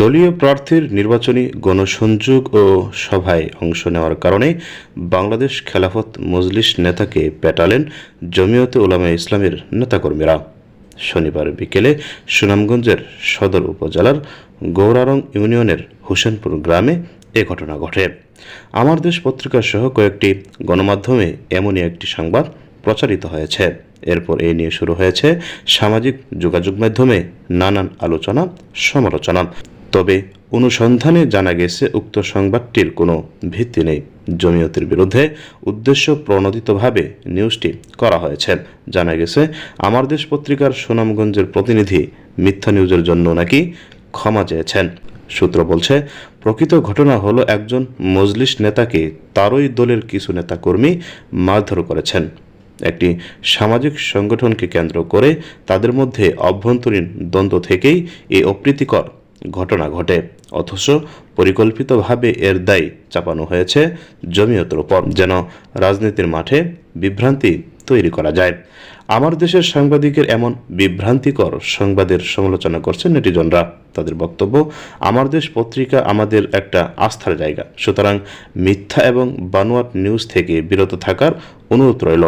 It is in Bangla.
দলীয় প্রার্থীর নির্বাচনী গণসংযোগ ও সভায় অংশ নেওয়ার কারণে বাংলাদেশ খেলাফত মজলিস নেতাকে পেটালেন জমিয়তে উলামা ইসলামের নেতাকর্মীরা। শনিবার বিকেলে সুনামগঞ্জের সদর উপজেলার গৌরারং ইউনিয়নের হোসেনপুর গ্রামে এ ঘটনা ঘটে। আমার দেশ পত্রিকা সহ কয়েকটি গণমাধ্যমে এমনই একটি সংবাদ প্রচারিত হয়েছে। এরপর এই নিয়ে শুরু হয়েছে সামাজিক যোগাযোগ মাধ্যমে নানান আলোচনা, সমালোচনা। তবে অনুসন্ধানে জানা গেছে, উক্ত সংবাদটির কোনো ভিত্তি নেই। জমিয়তের বিরুদ্ধে উদ্দেশ্য প্রণোদিতভাবে নিউজটি করা হয়েছে। জানা গেছে, আমার দেশ পত্রিকার সুনামগঞ্জের প্রতিনিধি মিথ্যা নিউজের জন্য নাকি ক্ষমা চেয়েছেন। সূত্র বলছে, প্রকৃত ঘটনা হলো একজন মজলিস নেতাকে তারই দলের কিছু নেতাকর্মী মারধর করেছেন। একটি সামাজিক সংগঠনকে কেন্দ্র করে তাদের মধ্যে অভ্যন্তরীণ দ্বন্দ্ব থেকেই এই অপ্রীতিকর ঘটনা ঘটে। অথচ পরিকল্পিতভাবে এর দায় চাপানো হয়েছে জমিয়তের উপর, যেন রাজনীতির মাঠে বিভ্রান্তি তৈরি করা যায়। আমার দেশের সাংবাদিকের এমন বিভ্রান্তিকর সংবাদের সমালোচনা করছেন নেটিজনরা। তাদের বক্তব্য, আমার দেশ পত্রিকা আমাদের একটা আস্থার জায়গা। সুতরাং মিথ্যা এবং বানোয়াট নিউজ থেকে বিরত থাকার অনুরোধ রইল।